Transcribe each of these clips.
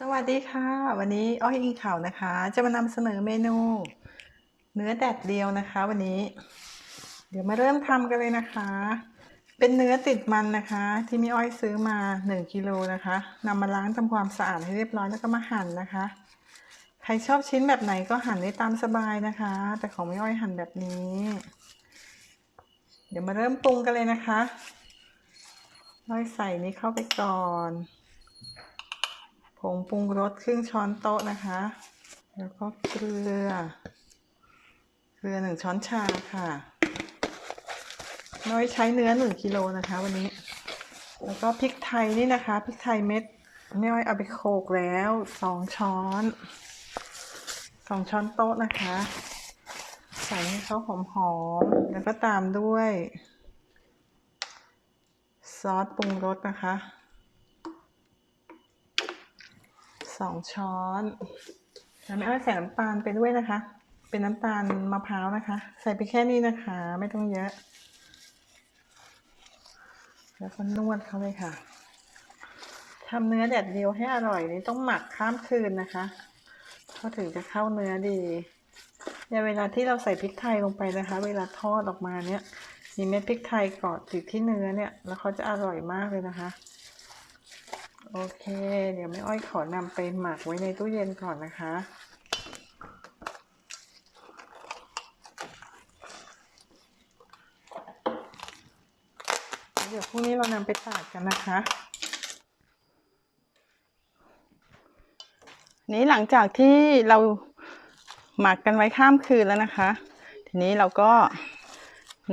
สวัสดีค่ะ วันนี้อ้อยอิงข่าวนะคะ จะมานำเสนอเมนู เนื้อแดดเดียวนะคะ วันนี้ เดี๋ยวมาเริ่มทำกันเลยนะคะ เป็นเนื้อติดมันนะคะ ที่มีอ้อยซื้อมา1กิโลนะคะนำมาล้างทำความสะอาดให้เรียบร้อยแล้วก็มาหั่นนะคะ ใครชอบชิ้นแบบไหนก็หั่นได้ตามสบายนะคะ แต่ของไม่อ้อยหั่นแบบนี้ เดี๋ยวมาเริ่มปรุงกันเลยนะคะอ้อยใส่นี้เข้าไปก่อน ผงปรุงรสครึ่งช้อนโต๊ะนะคะ แล้วก็เกลือ เกลือหนึ่งช้อนชาค่ะ น้อยใช้เนื้อหนึ่งกิโลนะคะ วันนี้ แล้วก็พริกไทยนี่นะคะ พริกไทยเม็ดไม่อ้อยเอาไปโขลกแล้วสองช้อนสองช้อนโต๊ะนะคะ ใส่ให้เขาหอมๆแล้วก็ตามด้วย ซอสปรุงรสนะคะ สองช้อนแล้วแม่อ้อยใส่น้ำตาลไปด้วยนะคะ เป็นน้ำตาลมะพร้าวนะคะ ใส่ไปแค่นี้นะคะ ไม่ต้องเยอะ แล้วก็นวดเขาเลยค่ะทำเนื้อแดดเดียวให้อร่อยนี่ต้องหมักข้ามคืนนะคะเขาถึงจะเข้าเนื้อดีเนี่ยเวลาที่เราใส่พริกไทยลงไปนะคะ เวลาทอดออกมาเนี่ยมีเม็ดพริกไทยเกาะติดที่เนื้อเนี่ย แล้วเขาจะอร่อยมากเลยนะคะ โอเค เดี๋ยวแม่อ้อยขอนำไปหมักไว้ในตู้เย็นก่อนนะคะ เดี๋ยวพรุ่งนี้เรานำไปตากกันนะคะ นี้หลังจากที่เราหมักกันไว้ข้ามคืนแล้วนะคะ ทีนี้เราก็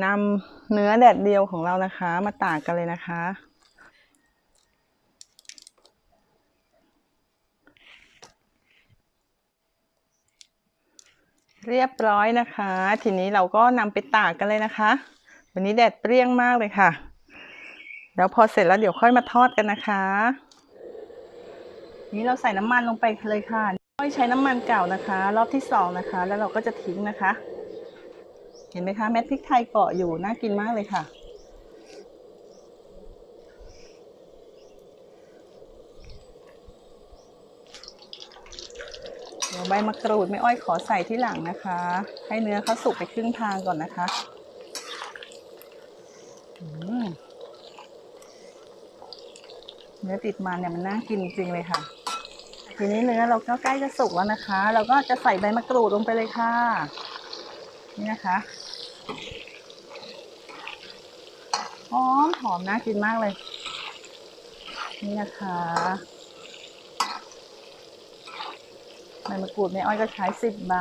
นำเนื้อแดดเดียวของเรานะคะ มาตากกันเลยนะคะ เรียบร้อยนะคะ ทีนี้เราก็นำไปตากกันเลยนะคะ วันนี้แดดเปรี้ยงมากเลยค่ะ แล้วพอเสร็จแล้วเดี๋ยวค่อยมาทอดกันนะคะ นี้เราใส่น้ำมันลงไปเลยค่ะค่อยใช้น้ำมันเก่านะคะ รอบที่สองนะคะ แล้วเราก็จะทิ้งนะคะ เห็นไหมคะเม็ดพริกไทยเกาะอยู่น่ากินมากเลยค่ะ เดี๋ยวใบมะกรูดไม่อ้อยขอใส่ที่หลังนะคะ ให้เนื้อเขาสุกไปครึ่งทางก่อนนะคะเนื้อติดมันเนี่ยมันน่ากินจริงเลยค่ะ ทีนี้เนื้อเราก็ใกล้จะสุกแล้วนะคะ เราก็จะใส่ใบมะกรูดลงไปเลยค่ะ นี่นะคะหอมหอมน่ากินมากเลย นี่นะคะ ใบมะกรูดแม่อ้อยก็ใช้สิบใบ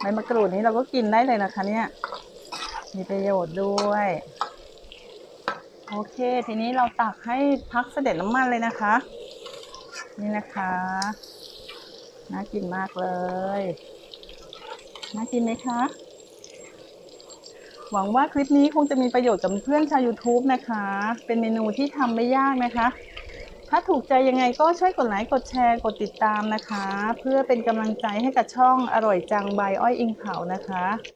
ใบมะกรูดนี้เราก็กินได้เลยนะคะ เนี่ย มีประโยชน์ด้วย โอเค ทีนี้เราตักให้พักเสด็จน้ำมันเลยนะคะ นี่นะคะน่ากินมากเลยน่ากินไหมคะ หวังว่าคลิปนี้คงจะมีประโยชน์กับเพื่อนชาว YouTube นะคะ เป็นเมนูที่ทำไม่ยากนะคะ ถ้าถูกใจยังไงก็ช่วยกดไลค์ กดแชร์ กดติดตามนะคะ เพื่อเป็นกำลังใจให้กับช่องอร่อยจังบายอ้อยอิงเผานะคะ